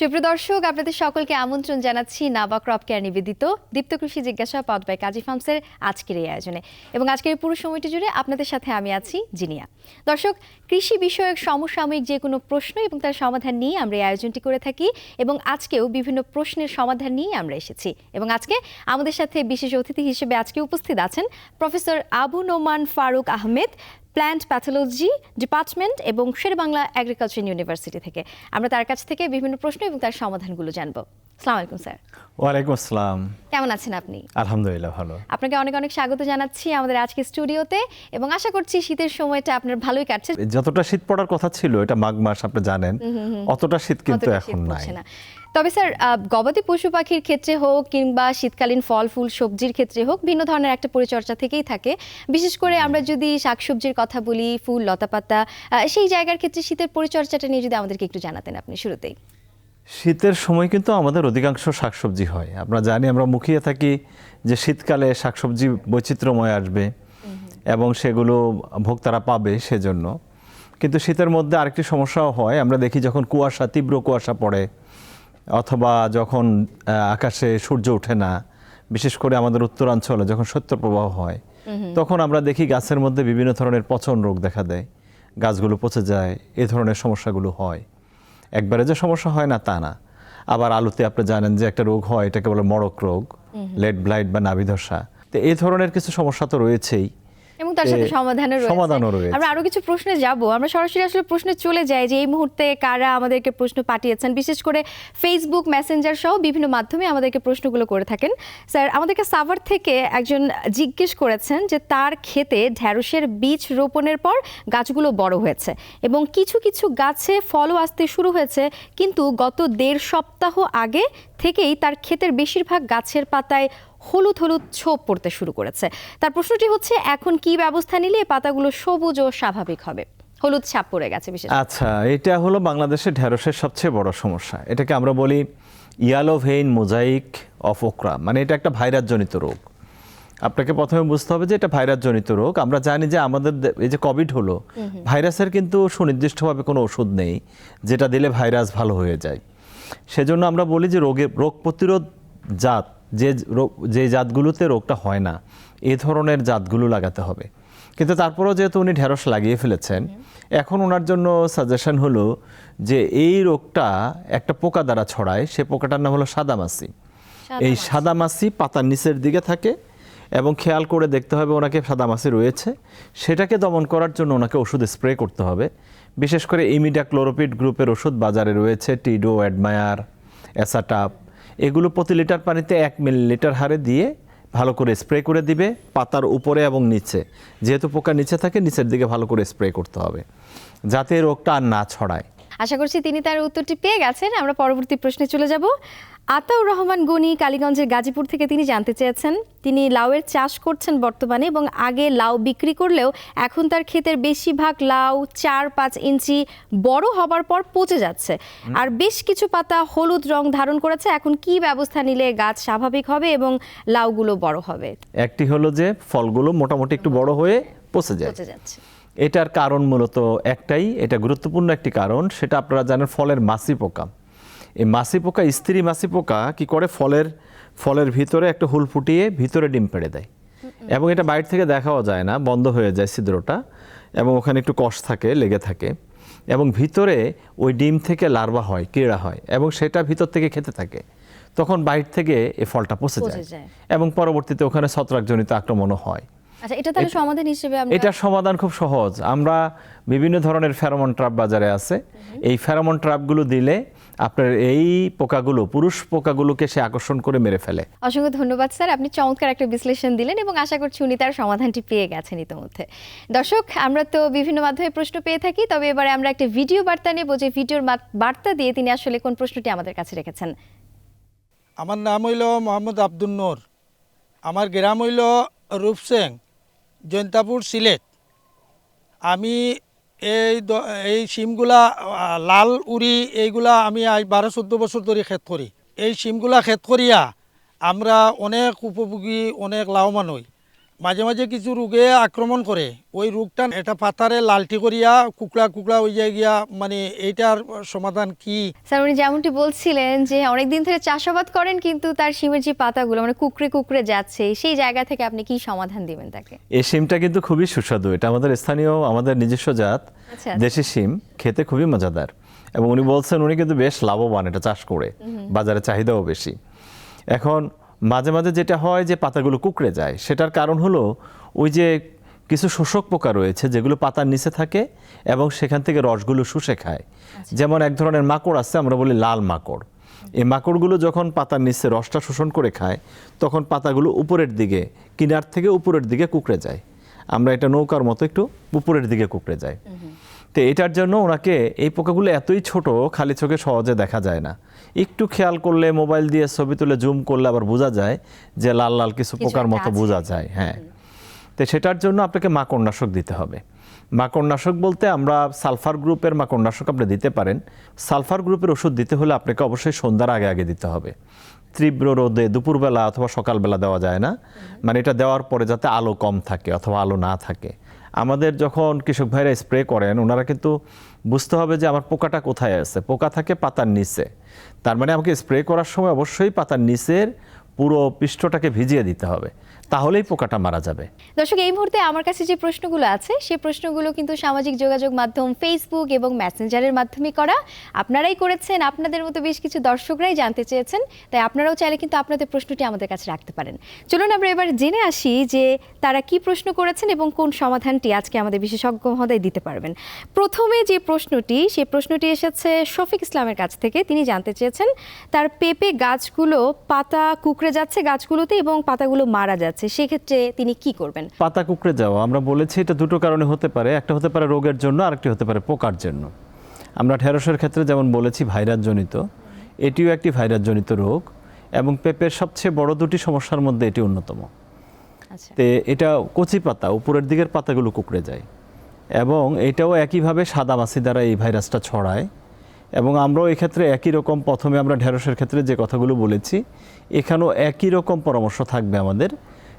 সুপ্রিয় দর্শক, আপনাদের সকলকে আমন্ত্রণ জানাচ্ছি নাবা ক্রপ কেয়ার নিবেদিত দীপ্ত কৃষি জিজ্ঞাসা পদ বাই কাজী ফার্মসের আজকের এই আয়োজনে। এবং আজকের পুরো সময়টি জুড়ে আপনাদের সাথে আমি আছি জিনিয়া। দর্শক, কৃষি বিষয়ক সমসাময়িক যে কোনো প্রশ্ন এবং তার সমাধান নিয়ে আমরা এই আয়োজনটি করে থাকি এবং আজকেও বিভিন্ন প্রশ্নের সমাধান নিয়ে আমরা এসেছি। এবং আজকে আমাদের সাথে বিশেষ অতিথি হিসেবে আজকে উপস্থিত আছেন professor Abu Noman Faruk Ahmed plant pathology department এবং শেরবাংলা এগ্রিকালচার ইউনিভার্সিটি থেকে। আমরা তার কাছ থেকে বিভিন্ন প্রশ্ন এবং তার সমাধানগুলো জানব। আলাইকুম স্যার। ওয়ালাইকুম আসসালাম। কেমন আছেন আপনি? আলহামদুলিল্লাহ ভালো। আপনাকে অনেক অনেক স্বাগত জানাচ্ছি আমাদের আজকে স্টুডিওতে এবং আশা করছি শীতের সময়টা আপনার ভালোই কাটছে। যতটা শীত পড়ার কথা ছিল এটা মাঘ মাস আপনি জানেন। অতটা শীত কিন্তু এখন নাই। তবে স্যার গবাদি পশু পাখির ক্ষেত্রে হোক কিংবা শীতকালীন ফল ফুল সবজির ক্ষেত্রে হোক ভিন্ন ধরনের একটা পরিচর্যা থেকেই থাকে। বিশেষ করে আমরা যদি শাকসবজির কথা বলি ফুল লতাপাতা সেই জায়গার ক্ষেত্রে শীতের পরিচর্যাটা নিয়ে যদি আমাদেরকে একটু জানাতেন আপনি শুরুতেই। শীতের সময় কিন্তু আমাদের অধিকাংশ শাকসবজি হয়। আমরা জানি আমরা মুখিয়ে থাকি যে শীতকালে শাকসবজি বৈচিত্র্যময় আসবে এবং সেগুলো ভোক্তারা পাবে সেজন্য। কিন্তু শীতের মধ্যে আরেকটি সমস্যাও হয়। আমরা দেখি যখন কুয়াশা তীব্র কুয়াশা পড়ে অথবা যখন আকাশে সূর্য ওঠে না বিশেষ করে আমাদের উত্তরাঞ্চলে যখন শৈত্যপ্রবাহ হয় তখন আমরা দেখি গাছের মধ্যে বিভিন্ন ধরনের পচন রোগ দেখা দেয়। গাছগুলো পচে যায় এ ধরনের সমস্যাগুলো হয়। একবারে যে সমস্যা হয় না তা না। আবার আলুতে আপনি জানেন যে একটা রোগ হয় এটাকে বলে মড়ক রোগ লেড ব্লাইট বা নাভিধসা। তো এই ধরনের কিছু সমস্যা তো রয়েছেই। এবং তার সাথে সমাধানও রয়েছে। সমাধানও রয়েছে। আমরা আরও কিছু প্রশ্নে যাব। আমরা সরাসরি আসলে প্রশ্নে চলে যাই যে এই মুহূর্তে কারা আমাদেরকে প্রশ্ন পাঠিয়েছেন। বিশেষ করে ফেসবুক মেসেঞ্জার সহ বিভিন্ন মাধ্যমে আমাদেরকে প্রশ্নগুলো করে থাকেন। স্যার আমাদেরকে সাভার থেকে একজন জিজ্ঞেস করেছেন যে তার ক্ষেতে ঢ্যাঁড়সের বীজ রোপণের পর গাছগুলো বড় হয়েছে এবং কিছু কিছু গাছে ফলও আসতে শুরু হয়েছে। কিন্তু গত দেড় সপ্তাহ আগে থেকেই তার ক্ষেতের বেশিরভাগ গাছের পাতায় হলুদ হলুদ ছোপ পড়তে শুরু করেছে। তার প্রশ্নটি হচ্ছে এখন কি ব্যবস্থা নিলে পাতাগুলো সবুজ ও স্বাভাবিক হবে? হলুদ ছাপ পড়ে গেছে বিশেষ আচ্ছা এটা হলো বাংলাদেশের ঢেঁড়সের সবচেয়ে বড় সমস্যা। এটাকে আমরা বলি yellow vein mosaic of okra মানে এটা একটা ভাইরাসজনিত রোগ। আপনাকে প্রথমে বুঝতে হবে যে এটা ভাইরাসজনিত রোগ। আমরা জানি যে আমাদের এই যে কোভিড হলো ভাইরাসের কিন্তু সুনির্দিষ্টভাবে কোনো ওষুধ নেই যেটা দিলে ভাইরাস ভালো হয়ে যায়। সেজন্য আমরা বলি যে রোগের রোগ প্রতিরোধ জাত যে রোগ যে জাতগুলোতে রোগটা হয় না এ ধরনের জাতগুলো লাগাতে হবে। কিন্তু তারপরেও যেহেতু উনি ঢেঁড়স লাগিয়ে ফেলেছেন এখন ওনার জন্য সাজেশন হলো যে এই রোগটা একটা পোকা দ্বারা ছড়ায় সে পোকাটার নাম হলো সাদামাছি এই সাদামাছি পাতার নিচের দিকে থাকে এবং খেয়াল করে দেখতে হবে ওনাকে সাদা সাদামাছি রয়েছে। সেটাকে দমন করার জন্য ওনাকে ওষুধ স্প্রে করতে হবে। বিশেষ করে ইমিডা ক্লোরোপিড গ্রুপের ওষুধ বাজারে রয়েছে, টিডো, অ্যাডমায়ার, অ্যাসাটাপ। এগুলো প্রতি লিটার পানিতে এক মিলিলিটার হারে দিয়ে ভালো করে স্প্রে করে দিবে পাতার উপরে এবং নিচে। যেহেতু পোকা নিচে থাকে, নিচের দিকে ভালো করে স্প্রে করতে হবে, যাতে রোগটা আর না ছড়ায়। আশা করছি তিনি তার উত্তরটি পেয়ে গেছেন। আমরা পরবর্তী প্রশ্নে চলে যাব। আতাউর রহমান গনি কালীগঞ্জের গাজীপুর থেকে তিনি জানতে চেয়েছেন তিনি লাউয়ের চাষ করছেন বর্তমানে এবং আগে লাউ বিক্রি করলেও এখন তার ক্ষেতের বেশিরভাগ লাউ চার পাঁচ ইঞ্চি বড় হবার পর পচে যাচ্ছে। আর বেশ কিছু পাতা হলুদ রং ধারণ করেছে এখন কি ব্যবস্থা নিলে গাছ স্বাভাবিক হবে এবং লাউগুলো বড় হবে? একটি হলো যে ফলগুলো মোটামুটি একটু বড় হয়ে পচে যায়। পচে যাচ্ছে। এটার কারণ মূলত একটাই এটা গুরুত্বপূর্ণ একটি কারণ সেটা আপনারা জানেন ফলের মাছি পোকা এই মাছি পোকা স্ত্রী মাছি পোকা কি করে ফলের ফলের ভিতরে একটা হুল ফুটিয়ে ভিতরে ডিম পেড়ে দেয়। এবং এটা বাইরে থেকে দেখাও যায় না বন্ধ হয়ে যায় ছিদ্রটা এবং ওখানে একটু কষ থাকে লেগে থাকে। এবং ভিতরে ওই ডিম থেকে লার্ভা হয় কীড়া হয় এবং সেটা ভিতর থেকে খেতে থাকে। তখন বাইরে থেকে এই ফলটা পচে যায়। এবং পরবর্তীতে ওখানে ছত্রাকজনিত আক্রমণও হয়। আচ্ছা এটা তাহলে সমাধান হিসেবে আমরা এটার সমাধান খুব সহজ। আমরা বিভিন্ন ধরনের ফেরোমন ট্রাপ বাজারে আছে। এই ফেরোমন ট্রাপগুলো দিলে আপনার এই পোকাগুলো পুরুষ পোকাগুলোকে সে আকর্ষণ করে মেরে ফেলে। অসংখ্য ধন্যবাদ স্যার। আপনি চমৎকার একটা বিশ্লেষণ দিলেন এবং আশা করছি উনি তার সমাধানটি পেয়ে গেছেন ইতিমধ্যে। দর্শক আমরা তো বিভিন্ন মাধ্যমে প্রশ্ন পেয়ে থাকি তবে এবারে আমরা একটা ভিডিও বার্তা নেব যে ভিডিওর বার্তা দিয়ে তিনি আসলে কোন প্রশ্নটি আমাদের কাছে রেখেছেন। আমার নাম হইল মোহাম্মদ আব্দুল নূর। আমার গ্রাম হইল রূপসেং জৈন্তাপুর সিলেট। আমি এই এই সিমগুলা লাল, উড়ি, এইগুলা আমি বারো, চোদ্দ বছর ধরে খেত করি। এই সিমগুলা খেত করিয়া আমরা অনেক উপভোগী, অনেক লাভবান হই। মাঝে মাঝে কিছু রোগে আক্রমণ করে। ওই রোগটা এটা পাতারে লালটি করিয়া কুকড়া কুকড়া হয়ে যায় গিয়া মানে এইটার সমাধান কি? স্যার উনি যেমনটি বলছিলেন যে অনেকদিন ধরে চাষাবাদ করেন কিন্তু তার সিমের যে পাতাগুলো মানে কুকড়ে কুকড়ে যাচ্ছে সেই জায়গা থেকে আপনি কি সমাধান দিবেন তাকে? এই সিমটা কিন্তু খুবই সুস্বাদু। এটা আমাদের স্থানীয় আমাদের নিজস্ব জাত আচ্ছা। দেশি সিম খেতে খুবই মজাদার। এবং উনি বলছেন উনি কিন্তু বেশ লাভবান এটা চাষ করে বাজারে চাহিদাও বেশি। এখন মাঝে মাঝে যেটা হয় যে পাতাগুলো কুকড়ে যায়। সেটার কারণ হলো ওই যে কিছু শোষক পোকা রয়েছে যেগুলো পাতার নিচে থাকে এবং সেখান থেকে রসগুলো শুষে খায়। যেমন এক ধরনের মাকড় আছে আমরা বলি লাল মাকড়। এই মাকড়গুলো যখন পাতার নিচে রসটা শোষণ করে খায় তখন পাতাগুলো উপরের দিকে কিনার থেকে উপরের দিকে কুকড়ে যায়। আমরা এটা নৌকার মতো একটু উপরের দিকে কুকড়ে যায়। তো এটার জন্য ওনাকে এই পোকাগুলো এতই ছোট খালি চোখে সহজে দেখা যায় না। একটু খেয়াল করলে মোবাইল দিয়ে ছবি তুলে জুম করলে আবার বোঝা যায় যে লাল লাল কিছু পোকার মতো বোঝা যায় হ্যাঁ। তো সেটার জন্য আপনাকে মাকড়নাশক দিতে হবে। মাকড়নাশক বলতে আমরা সালফার গ্রুপের মাকড়নাশক আপনি দিতে পারেন। সালফার গ্রুপের ওষুধ দিতে হলে আপনাকে অবশ্যই সন্ধ্যার আগে আগে দিতে হবে। তীব্র রোদে দুপুরবেলা অথবা সকালবেলা দেওয়া যায় না। মানে এটা দেওয়ার পরে যাতে আলো কম থাকে অথবা আলো না থাকে। আমাদের যখন কৃষক ভাইরা স্প্রে করেন ওনারা কিন্তু বুঝতে হবে যে আমার পোকাটা কোথায় আছে। পোকা থাকে পাতার নিচে। তার মানে আমাকে স্প্রে করার সময় অবশ্যই পাতার নিচের পুরো পৃষ্ঠটাকে ভিজিয়ে দিতে হবে। তাহলেই পোকাটা মারা যাবে। দর্শক, এই মুহূর্তে আমার কাছে যে প্রশ্নগুলো আছে সেই প্রশ্নগুলো কিন্তু সামাজিক যোগাযোগ মাধ্যম ফেসবুক এবং মেসেঞ্জারের মাধ্যমে করা। আপনারাই করেছেন, আপনাদের মতো বেশ কিছু দর্শকরাই জানতে চেয়েছেন, তাই আপনারাও চাইলে কিন্তু আপনাদের প্রশ্নটি আমাদের কাছে রাখতে পারেন। চলুন আমরা এবার জেনে আসি যে তারা কি প্রশ্ন করেছেন এবং কোন সমাধানটি আজকে আমাদের বিশেষজ্ঞ মহোদয় দিতে পারবেন। প্রথমে যে প্রশ্নটি সেই প্রশ্নটি এসেছে শফিক ইসলামের কাছ থেকে। তিনি জানতে চেয়েছেন, তার পেঁপে গাছগুলো পাতা কুকড়ে যাচ্ছে গাছগুলোতে এবং পাতাগুলো মারা যাচ্ছে। সেক্ষেত্রে তিনি কি করবেন? পাতা কুকড়ে যাওয়া আমরা বলেছি এটা দুটো কারণে হতে পারে। একটা হতে পারে রোগের জন্য আরেকটি হতে পারে পোকার জন্য। আমরা ঢেঁড়সের ক্ষেত্রে যেমন বলেছি ভাইরাস জনিত এটিও একটি ভাইরাস জনিত রোগ এবং পেঁপের সবচেয়ে বড় দুটি সমস্যার মধ্যে এটি অন্যতম। আচ্ছা। তে এটা কচি পাতা উপরের দিকের পাতাগুলো কুকড়ে যায় এবং এটাও একইভাবে সাদা মাছি দ্বারা এই ভাইরাসটা ছড়ায় এবং আমরাও এক্ষেত্রে একই রকম প্রথমে আমরা ঢেঁড়সের ক্ষেত্রে যে কথাগুলো বলেছি এখানেও একই রকম পরামর্শ থাকবে আমাদের।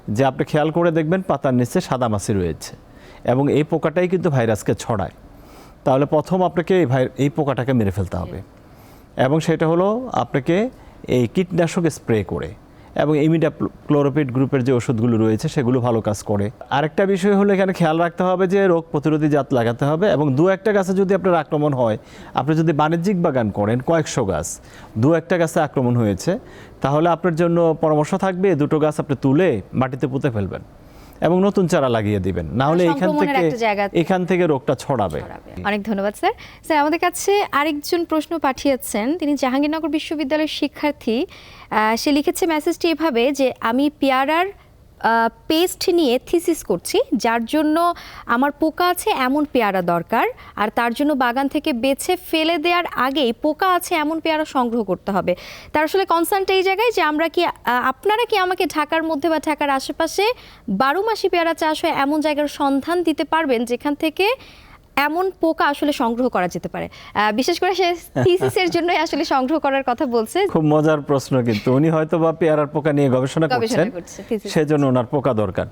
যে আপনি খেয়াল করে দেখবেন পাতার নিচে সাদা মাছি রয়েছে এবং এই পোকাটাই কিন্তু ভাইরাসকে ছড়ায়। তাহলে প্রথম আপনাকে এই ভাই এই পোকাটাকে মেরে ফেলতে হবে। এবং সেটা হলো আপনাকে এই কীটনাশক স্প্রে করে এবং ইমিডা ক্লোরোপিড গ্রুপের যে ওষুধগুলো রয়েছে, সেগুলো ভালো কাজ করে। আরেকটা বিষয় হলো এখানে খেয়াল রাখতে হবে যে রোগ প্রতিরোধী জাত লাগাতে হবে এবং দু একটা গাছে যদি আপনার আক্রমণ হয়, আপনি যদি বাণিজ্যিক বাগান করেন, কয়েকশো গাছ, দু একটা গাছে আক্রমণ হয়েছে, তাহলে আপনার জন্য পরামর্শ থাকবে দুটো গাছ আপনি তুলে মাটিতে পুঁতে ফেলবেন। এবং নতুন চারা লাগিয়ে দিবেন। না হলে এখান থেকে একটা জায়গা এখান থেকে রোগটা ছড়াবে। অনেক ধন্যবাদ স্যার। স্যার আমাদের কাছে আরেকজন প্রশ্ন পাঠিয়েছেন। তিনি জাহাঙ্গীরনগর বিশ্ববিদ্যালয়ের শিক্ষার্থী। আহ, সে লিখেছে মেসেজটি এভাবে যে আমি পেয়ারার পেস্ট নিয়ে থিসিস করছি, যার জন্য আমার পোকা আছে এমন পেয়ারা দরকার, আর তার জন্য বাগান থেকে বেছে ফেলে দেওয়ার আগেই পোকা আছে এমন পেয়ারা সংগ্রহ করতে হবে। তার আসলে কনসার্নটা এই জায়গায় যে আমরা কি আপনারা কি আমাকে ঢাকার মধ্যে বা ঢাকার আশেপাশে বারো মাসি পেয়ারা চাষ হয় এমন জায়গার সন্ধান দিতে পারবেন, যেখান থেকে এমন পোকা আসলে সংগ্রহ করা যেতে পারে। বিশেষ করে সে থিসিসের জন্যই আসলে সংগ্রহ করার কথা বলছে। খুব মজার প্রশ্ন কিন্তু। উনি হয়তো বা পেয়ারার পোকা নিয়ে গবেষণা করছেন। সেজন্য ওনার পোকা দরকার।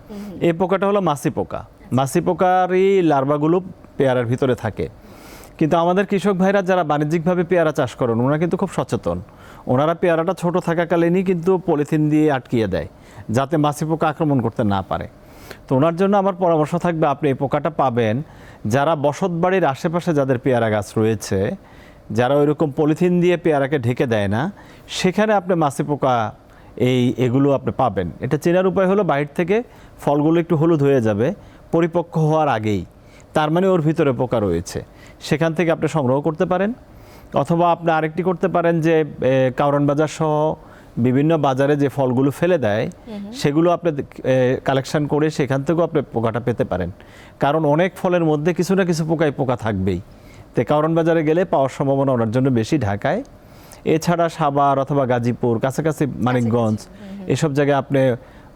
এই পোকাটা হলো মাছি পোকা। মাছি পোকারই লার্ভাগুলো পেয়ারার ভিতরে থাকে। কিন্তু আমাদের কৃষক ভাইরা যারা বাণিজ্যিকভাবে পেয়ারা চাষ করেন ওনারা কিন্তু খুব সচেতন। ওনারা পেয়ারাটা ছোট থাকাকালীনই কিন্তু পলিথিন দিয়ে আটকিয়ে দেয় যাতে মাছি পোকা আক্রমণ করতে না পারে। তো ওনার জন্য আমার পরামর্শ থাকবে, আপনি এই পোকাটা পাবেন। যারা বসত বাড়ির আশেপাশে যাদের পেয়ারা গাছ রয়েছে, যারা ওইরকম পলিথিন দিয়ে পেয়ারাকে ঢেকে দেয় না, সেখানে আপনি মাছি পোকা এই এগুলো আপনি পাবেন। এটা চেনার উপায় হলো বাইরে থেকে ফলগুলো একটু হলুদ হয়ে যাবে, পরিপক্ক হওয়ার আগেই। তার মানে ওর ভিতরে পোকা রয়েছে। সেখান থেকে আপনি সংগ্রহ করতে পারেন। অথবা আপনি আরেকটি করতে পারেন যে কাউরান বাজার সহ বিভিন্ন বাজারে যে ফলগুলো ফেলে দেয় সেগুলো আপনি কালেকশন করে সেখান থেকেও আপনি পোকাটা পেতে পারেন। কারণ অনেক ফলের মধ্যে কিছু না কিছু পোকায় পোকা থাকবেই। তে কারণ বাজারে গেলে পাওয়ার সম্ভাবনা ওনার জন্য বেশি ঢাকায়। এছাড়া সাভার অথবা গাজীপুর কাছাকাছি মানিকগঞ্জ এসব জায়গায় আপনি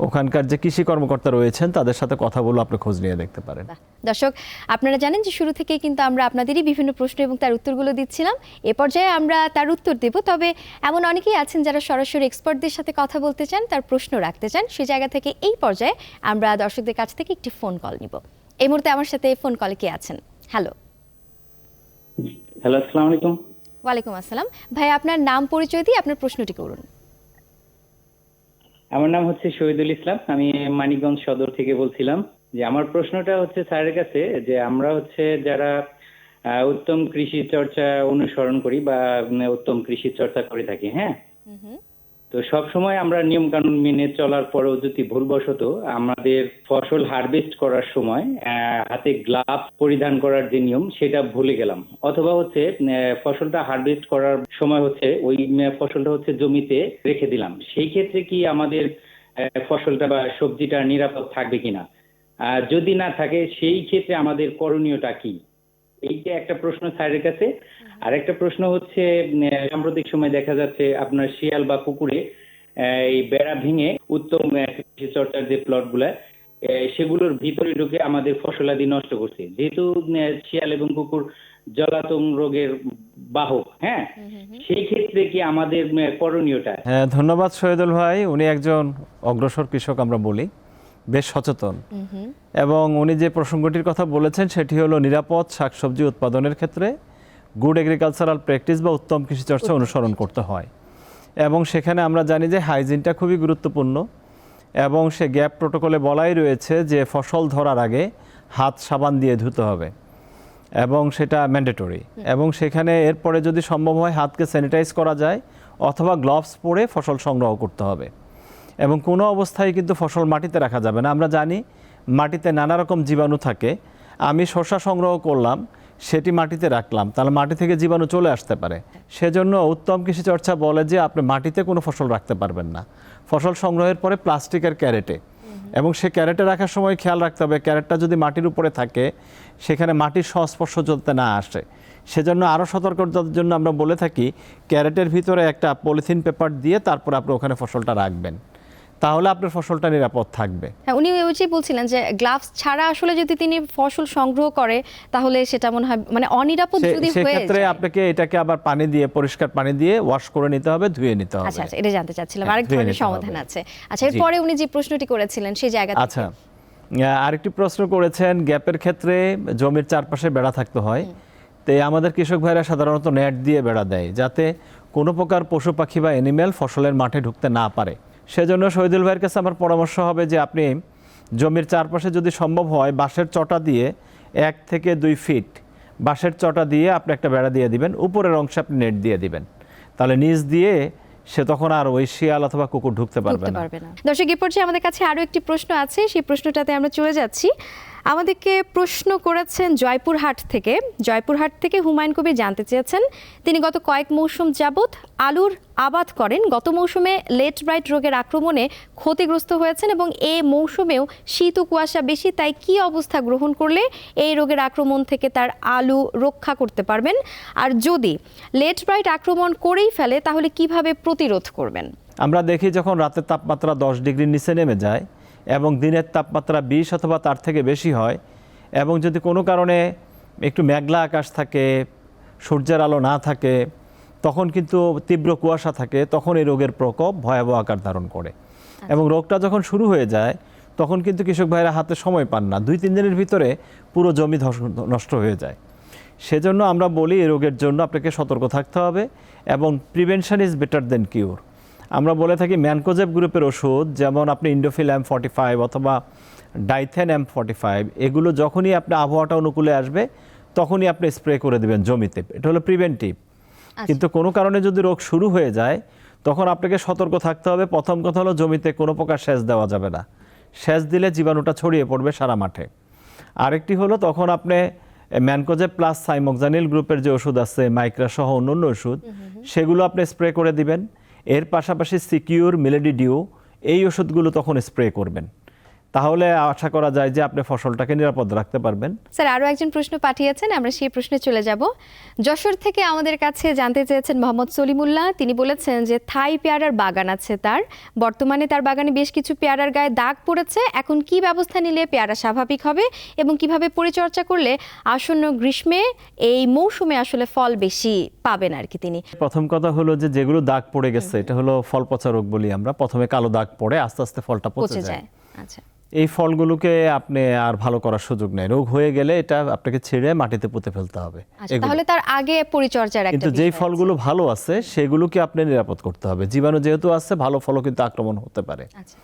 ওখানকার যে কৃষি কর্মকর্তা রয়েছেন তাদের সাথে কথা বলে আপনি খোঁজ নিয়ে দেখতে পারেন। দর্শক আপনারা জানেন যে শুরু থেকেই কিন্তু আমরা আপনাদেরই বিভিন্ন প্রশ্ন এবং তার উত্তরগুলো দিচ্ছিলাম। এ পর্যায়ে আমরা তার উত্তর দেব তবে এমন অনেকেই আছেন যারা সরাসরি এক্সপার্টদের সাথে কথা বলতে চান তার প্রশ্ন রাখতে চান। সেই জায়গা থেকে এই পর্যায়ে আমরা দর্শকদের কাছ থেকে একটি ফোন কল নিব। এই মুহূর্তে আমার সাথে ফোন কলে কে আছেন? হ্যালো হ্যালো আসসালামু আলাইকুম। ওয়ালাইকুম আসসালাম। ভাই আপনার নাম পরিচয় দিয়ে আপনার প্রশ্নটি করুন। আমার নাম হচ্ছে শহীদুল ইসলাম। আমি মানিকগঞ্জ সদর থেকে বলছিলাম যে আমার প্রশ্নটা হচ্ছে স্যারের কাছে যে আমরা হচ্ছে যারা উত্তম কৃষি চর্চা অনুসরণ করি বা উত্তম কৃষি চর্চা করে থাকি হ্যাঁ? তো সব সময় আমরা নিয়ম কানুন মেনে চলার পরেও যদি ভুলবশত আমাদের ফসল হারভেস্ট করার সময় হাতে গ্লাভ পরিধান করার যে নিয়ম, সেটা ভুলে গেলাম। অথবা হচ্ছে ফসলটা হারভেস্ট করার সময় হচ্ছে ওই ফসলটা হচ্ছে জমিতে রেখে দিলাম। সেই ক্ষেত্রে কি আমাদের ফসলটা বা সবজিটা নিরাপদ থাকবে কিনা? যদি না থাকে, সেই ক্ষেত্রে আমাদের করণীয়টা কি? এইটা একটা প্রশ্ন স্যারের কাছে। আর একটা প্রশ্ন হচ্ছে সাম্প্রতিক সময় দেখা যাচ্ছে আপনার শিয়াল বা পুকুরে এই বেড়া ভেঙে উত্তম কৃষি চর্চার যে প্লটগুলা সেগুলোর ভিতরে ঢুকে আমাদের ফসলাদি নষ্ট করছে। যেহেতু শিয়াল এবং কুকুর জলাতং রোগের বাহক হ্যাঁ? সেই ক্ষেত্রে কি আমাদের করণীয়টা? হ্যাঁ ধন্যবাদ শহীদুল ভাই। উনি একজন অগ্রসর কৃষক আমরা বলি। বেশ সচেতন। এবং উনি যে প্রসঙ্গটির কথা বলেছেন সেটি হলো নিরাপদ শাকসবজি উৎপাদনের ক্ষেত্রে গুড এগ্রিকালচারাল প্র্যাকটিস বা উত্তম কৃষিচর্চা অনুসরণ করতে হয়। এবং সেখানে আমরা জানি যে হাইজিনটা খুবই গুরুত্বপূর্ণ। এবং সে গ্যাপ প্রোটোকলে বলাই রয়েছে যে ফসল ধরার আগে হাত সাবান দিয়ে ধুতে হবে। এবং সেটা ম্যান্ডেটরি এবং সেখানে এরপরে যদি সম্ভব হয় হাতকে স্যানিটাইজ করা যায় অথবা গ্লাভস পরে ফসল সংগ্রহ করতে হবে। এবং কোনো অবস্থায় কিন্তু ফসল মাটিতে রাখা যাবে না। আমরা জানি মাটিতে নানা রকম জীবাণু থাকে। আমি শসা সংগ্রহ করলাম, সেটি মাটিতে রাখলাম। তাহলে মাটি থেকে জীবাণু চলে আসতে পারে। সেজন্য উত্তম কৃষি চর্চা বলে যে, আপনি মাটিতে কোনো ফসল রাখতে পারবেন না। ফসল সংগ্রহের পরে প্লাস্টিকের ক্যারেটে। এবং সে ক্যারেটে রাখার সময় খেয়াল রাখতে হবে, ক্যারেটটা যদি মাটির উপরে থাকে, সেখানে মাটির সংস্পর্শ যাতে না আসে। সেজন্য আরও সতর্কতার জন্য আমরা বলে থাকি, ক্যারেটের ভিতরে একটা পলিথিন পেপার দিয়ে তারপর আপনি ওখানে ফসলটা রাখবেন। তাহলে আপনার ফসলটা নিরাপদ থাকবে। হ্যাঁ উনি ওই যে বলছিলেন যে গ্লাভস ছাড়া আসলে যদি তিনি ফসল সংগ্রহ করে তাহলে সেটা মনে হয় মানে অনিরাপদ যদি হয়ে সেক্ষেত্রে যায়। আপনাকে এটাকে আবার পানি দিয়ে পরিষ্কার পানি দিয়ে ওয়াশ করে নিতে হবে ধুয়ে নিতে হবে। আচ্ছা আচ্ছা এটা জানতে চাচ্ছিলাম। হ্যাঁ, আরেক ধরনের সমাধান আছে। আচ্ছা এরপরে উনি যে প্রশ্নটি করেছিলেন সেই জায়গা থেকে। আচ্ছা। আরেকটি প্রশ্ন করেছেন গ্যাপের ক্ষেত্রে জমির চারপাশে বেড়া থাকতে হয়। তো আমাদের কৃষক ভাইরা সাধারণত নেট দিয়ে বেড়া দেয় যাতে কোনো প্রকার পশু পাখি বা অ্যানিমেল ফসলের মাঠে ঢুকতে না পারে। সেজন্য শহীদুল ভাইয়ের কাছে আমার পরামর্শ হবে যে আপনি জমির চারপাশে যদি সম্ভব হয় বাঁশের চটা দিয়ে এক থেকে দুই ফিট বাঁশের চটা দিয়ে আপনি একটা বেড়া দিয়ে দিবেন। উপরের অংশে আপনি নেট দিয়ে দিবেন। তাহলে নিচ দিয়ে সে তখন আর ওই শিয়াল অথবা কুকুর ঢুকতে পারবে না। না। দর্শক এ পর্যায়ে আমাদের কাছে আরও একটি প্রশ্ন আছে। সেই প্রশ্নটাতে আমরা চলে যাচ্ছি। আমাদেরকে প্রশ্ন করেছেন জয়পুরহাট থেকে। জয়পুরহাট থেকে হুমায়ুন কবির জানতে চেয়েছেন, তিনি গত কয়েক মৌসুম যাবৎ আলুর আবাদ করেন। গত মৌসুমে লেট ব্রাইট রোগের আক্রমণে ক্ষতিগ্রস্ত হয়েছেন এবং এ মৌসুমেও শীত ও কুয়াশা বেশি, তাই কি অবস্থা গ্রহণ করলে এই রোগের আক্রমণ থেকে তার আলু রক্ষা করতে পারবেন? আর যদি লেট ব্রাইট আক্রমণ করেই ফেলে, তাহলে কীভাবে প্রতিরোধ করবেন? আমরা দেখি যখন রাতের তাপমাত্রা দশ ডিগ্রির নিচে নেমে যায় এবং দিনের তাপমাত্রা বিশ অথবা তার থেকে বেশি হয় এবং যদি কোনো কারণে একটু মেঘলা আকাশ থাকে সূর্যের আলো না থাকে তখন কিন্তু তীব্র কুয়াশা থাকে তখন এই রোগের প্রকোপ ভয়াবহ আকার ধারণ করে। এবং রোগটা যখন শুরু হয়ে যায় তখন কিন্তু কৃষক ভাইরা হাতে সময় পান না। দুই তিন দিনের ভিতরে পুরো জমি ধস- নষ্ট হয়ে যায়। সেজন্য আমরা বলি এই রোগের জন্য আপনাকে সতর্ক থাকতে হবে এবং prevention is better than cure আমরা বলে থাকি ম্যানকোজেব গ্রুপের ওষুধ যেমন আপনি ইন্ডোফিল এম ফর্টি ফাইভ অথবা ডাইথেন এম ফর্টি ফাইভ এগুলো যখনই আপনি আবহাওয়াটা অনুকূলে আসবে তখনই আপনি স্প্রে করে দেবেন জমিতে। এটা হলো প্রিভেন্টিভ কিন্তু কোনো কারণে যদি রোগ শুরু হয়ে যায় তখন আপনাকে সতর্ক থাকতে হবে। প্রথম কথা হলো জমিতে কোনো প্রকার সেচ দেওয়া যাবে না। সেচ দিলে জীবাণুটা ছড়িয়ে পড়বে সারা মাঠে। আরেকটি হলো তখন আপনি ম্যানকোজে প্লাস সাইমোক্সানিল গ্রুপের যে ওষুধ আছে মাইক্রাসহ অন্য অন্য ওষুধ সেগুলো আপনি স্প্রে করে দিবেন। এর পাশাপাশি সিকিউর মেলেডি ডিও এই ওষুধগুলো তখন স্প্রে করবেন। তাহলে আশা করা যায় যে আপনি ফসলটাকে নিরাপদ রাখতে পারবেন। স্যার আরও একজন প্রশ্ন পাঠিয়েছেন আমরা সেই প্রশ্নে চলে যাব। যশোর থেকে আমাদের কাছে জানতে চেয়েছেন মোহাম্মদ সলিমুল্লাহ। তিনি বলেছেন যে থাই পেয়ারার বাগান আছে তার। বর্তমানে তার বাগানে বেশ কিছু পেয়ারার গায়ে দাগ পড়েছে। এখন কি ব্যবস্থা নিলে পেয়ারা স্বাভাবিক হবে এবং কীভাবে পরিচর্যা করলে আসন্ন গ্রীষ্মে এই মৌসুমে আসলে ফল বেশি পাবেন আর কি তিনি? প্রথম কথা হলো যে যেগুলো দাগ পড়ে গেছে এটা হলো ফল পচা রোগ বলি আমরা। প্রথমে কালো দাগ পড়ে আস্তে আস্তে ফলটা পচে যায়। আচ্ছা। এই ফলগুলোকে আপনি আর ভালো করার সুযোগ নেই। রোগ হয়ে গেলে এটা আপনাকে ছেড়ে মাটিতে পুঁতে ফেলতে হবে। আচ্ছা তাহলে তার আগে পরিচর্যার কিন্তু যেই ফলগুলো ভালো আছে সেগুলোকে আপনি নিরাপদ করতে হবে। জীবাণু যেহেতু আছে ভালো ফলও কিন্তু আক্রমণ হতে পারে। আচ্ছা।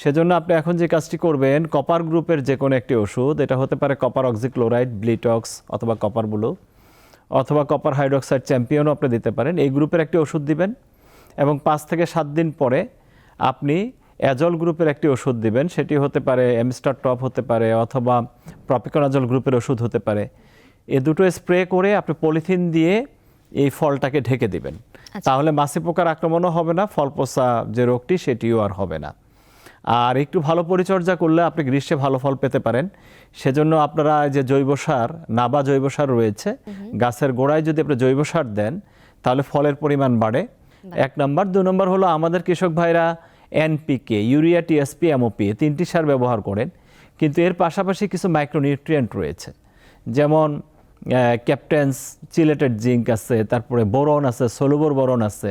সেজন্য আপনি এখন যে কাজটি করবেন কপার গ্রুপের যে কোনো একটি ওষুধ এটা হতে পারে কপার অক্সিক্লোরাইড ব্লিটক্স অথবা কপার ব্লু অথবা কপার হাইড্রক্সাইড চ্যাম্পিয়নও আপনি দিতে পারেন। এই গ্রুপের একটি ওষুধ দিবেন এবং পাঁচ থেকে সাত দিন পরে আপনি অ্যাজল গ্রুপের একটি ওষুধ দিবেন। সেটি হতে পারে এমস্টার টপ হতে পারে অথবা প্রপিকনাজল গ্রুপের ওষুধ হতে পারে। এ দুটো স্প্রে করে আপনি পলিথিন দিয়ে এই ফলটাকে ঢেকে দিবেন। তাহলে মাছি পোকার আক্রমণও হবে না ফল পচা যে রোগটি সেটিও আর হবে না। আর একটু ভালো পরিচর্যা করলে আপনি গ্রীষ্মে ভালো ফল পেতে পারেন। সেজন্য আপনারা যে জৈব সার নাবা জৈব সার রয়েছে গাছের গোড়ায় যদি আপনি জৈব সার দেন তাহলে ফলের পরিমাণ বাড়ে। এক নম্বর। দু নম্বর হলো আমাদের কৃষক ভাইরা এনপিকে, ইউরিয়া, টিএসপি, এমওপি তিনটি সার ব্যবহার করেন, কিন্তু এর পাশাপাশি কিছু মাইক্রোনিউট্রিয়েন্ট রয়েছে। যেমন ক্যাপ্টেন্স চিলেটেড জিঙ্ক আছে, তারপরে বোরন আছে, সলুবর বোরন আছে।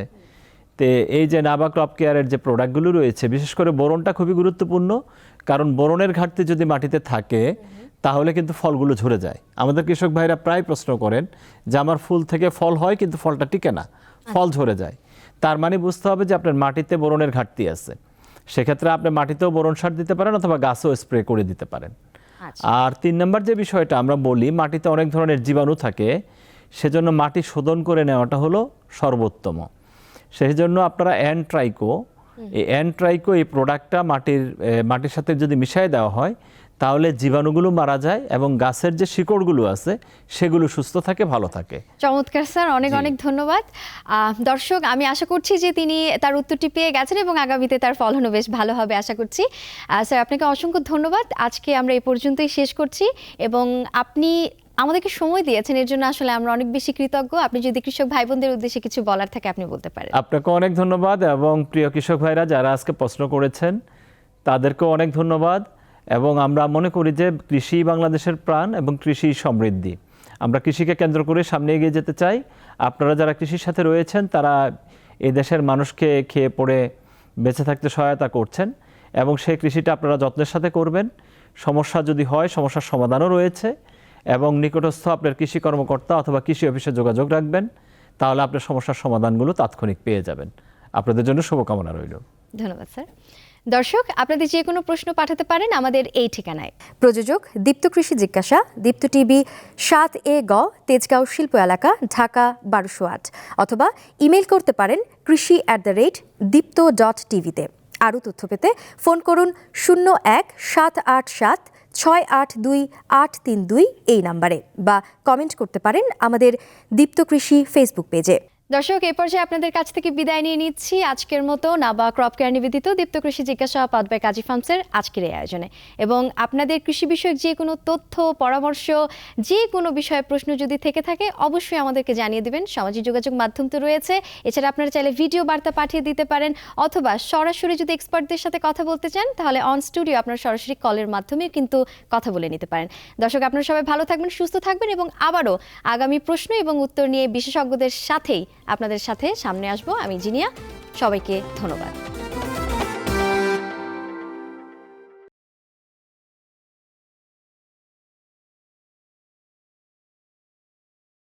তে এই যে নাবা ক্রপ কেয়ারের যে প্রোডাক্টগুলো রয়েছে, বিশেষ করে বোরনটা খুবই গুরুত্বপূর্ণ, কারণ বোরনের ঘাটতি যদি মাটিতে থাকে, তাহলে কিন্তু ফলগুলো ঝরে যায়। আমাদের কৃষক ভাইরা প্রায় প্রশ্ন করেন যে, আমার ফুল থেকে ফল হয়, কিন্তু ফলটা টিকে না। ফল ঝরে যায়। তার মানে বুঝতে হবে যে আপনার মাটিতে বোরনের ঘাটতি আছে। সেক্ষেত্রে আপনি মাটিতেও বোরন সার দিতে পারেন অথবা গাছও স্প্রে করে দিতে পারেন। আচ্ছা। আর তিন নম্বর যে বিষয়টা আমরা বলি মাটিতে অনেক ধরনের জীবাণু থাকে সেজন্য মাটি শোধন করে নেওয়াটা হলো সর্বোত্তম। সেই জন্য আপনারা অ্যান্ট্রাইকো এই অ্যান্ট্রাইকো এই প্রোডাক্টটা মাটির মাটির সাথে যদি মিশিয়ে দেওয়া হয় তাহলে জীবাণুগুলো মারা যায় এবং গাছের যে শিকড়গুলো আছে সেগুলো সুস্থ থাকে ভালো থাকে। চমৎকার স্যার অনেক অনেক ধন্যবাদ। দর্শক আমি আশা করছি যে তিনি তার উত্তরটি পেয়ে গেছেন এবং আগামীতে তার ফলনও বেশ ভালো হবে আশা করছি। স্যার আপনাকে অসংখ্য ধন্যবাদ। আজকে আমরা এই পর্যন্তই শেষ করছি এবং আপনি আমাদেরকে সময় দিয়েছেন এর জন্য আসলে আমরা অনেক বেশি কৃতজ্ঞ। আপনি যদি কৃষক ভাই বোনদের উদ্দেশ্যে কিছু বলার থাকে আপনি বলতে পারেন। আপনাকে অনেক ধন্যবাদ এবং প্রিয় কৃষক ভাইরা যারা আজকে প্রশ্ন করেছেন তাদেরকেও অনেক ধন্যবাদ। এবং আমরা মনে করি যে কৃষি বাংলাদেশের প্রাণ এবং কৃষি সমৃদ্ধি। আমরা কৃষিকে কেন্দ্র করে সামনে এগিয়ে যেতে চাই। আপনারা যারা কৃষির সাথে রয়েছেন, তারা এ দেশের মানুষকে খেয়ে পড়ে বেঁচে থাকতে সহায়তা করছেন এবং সেই কৃষিটা আপনারা যত্নের সাথে করবেন। সমস্যা যদি হয়, সমস্যার সমাধানও রয়েছে এবং নিকটস্থ আপনার কৃষি কর্মকর্তা অথবা কৃষি অফিসে যোগাযোগ রাখবেন, তাহলে আপনার সমস্যার সমাধানগুলো তাৎক্ষণিক পেয়ে যাবেন। আপনাদের জন্য শুভকামনা রইল। ধন্যবাদ, স্যার। দর্শক, আপনাদের যে কোনো প্রশ্ন পাঠাতে পারেন আমাদের এই ঠিকানায়। প্রযোজক, দীপ্ত কৃষি জিজ্ঞাসা, দীপ্ত টিভি সাত এ গ, তেজগাঁও শিল্প এলাকা, ঢাকা বারোশো আট। অথবা ইমেল করতে পারেন কৃষি at the rate Deepto dot টিভিতে আরও তথ্য পেতে ফোন করুন শূন্য এক সাত আট সাত ছয় আট দুই আট তিন দুই এই নাম্বারে। বা কমেন্ট করতে পারেন আমাদের দীপ্ত কৃষি ফেসবুক পেজে দর্শক, এ পর্যায়ে আপনাদের কাছ থেকে বিদায় নিয়ে নিচ্ছি। আজকের মতো নাবা ক্রপ কেয়ার নিবেদিত দীপ্ত কৃষি জিজ্ঞাসা পাদবাই কাজী ফার্মসের আজকের এই আয়োজনে। এবং আপনাদের কৃষি বিষয়ক যে কোনো তথ্য, পরামর্শ, যে কোনো বিষয়ে প্রশ্ন যদি থেকে থাকে, অবশ্যই আমাদেরকে জানিয়ে দেবেন। সামাজিক যোগাযোগ মাধ্যম তো রয়েছে। এছাড়া আপনারা চাইলে ভিডিও বার্তা পাঠিয়ে দিতে পারেন, অথবা সরাসরি যদি এক্সপার্টদের সাথে কথা বলতে চান, তাহলে অন স্টুডিও আপনারা সরাসরি কলের মাধ্যমে কিন্তু কথা বলে নিতে পারেন। দর্শক, আপনারা সবাই ভালো থাকবেন, সুস্থ থাকবেন এবং আবারও আগামী প্রশ্ন এবং উত্তর নিয়ে বিশেষজ্ঞদের সাথেই আপনাদের সাথে সামনে আসব। আমি জিনিয়া সবাইকে ধন্যবাদ।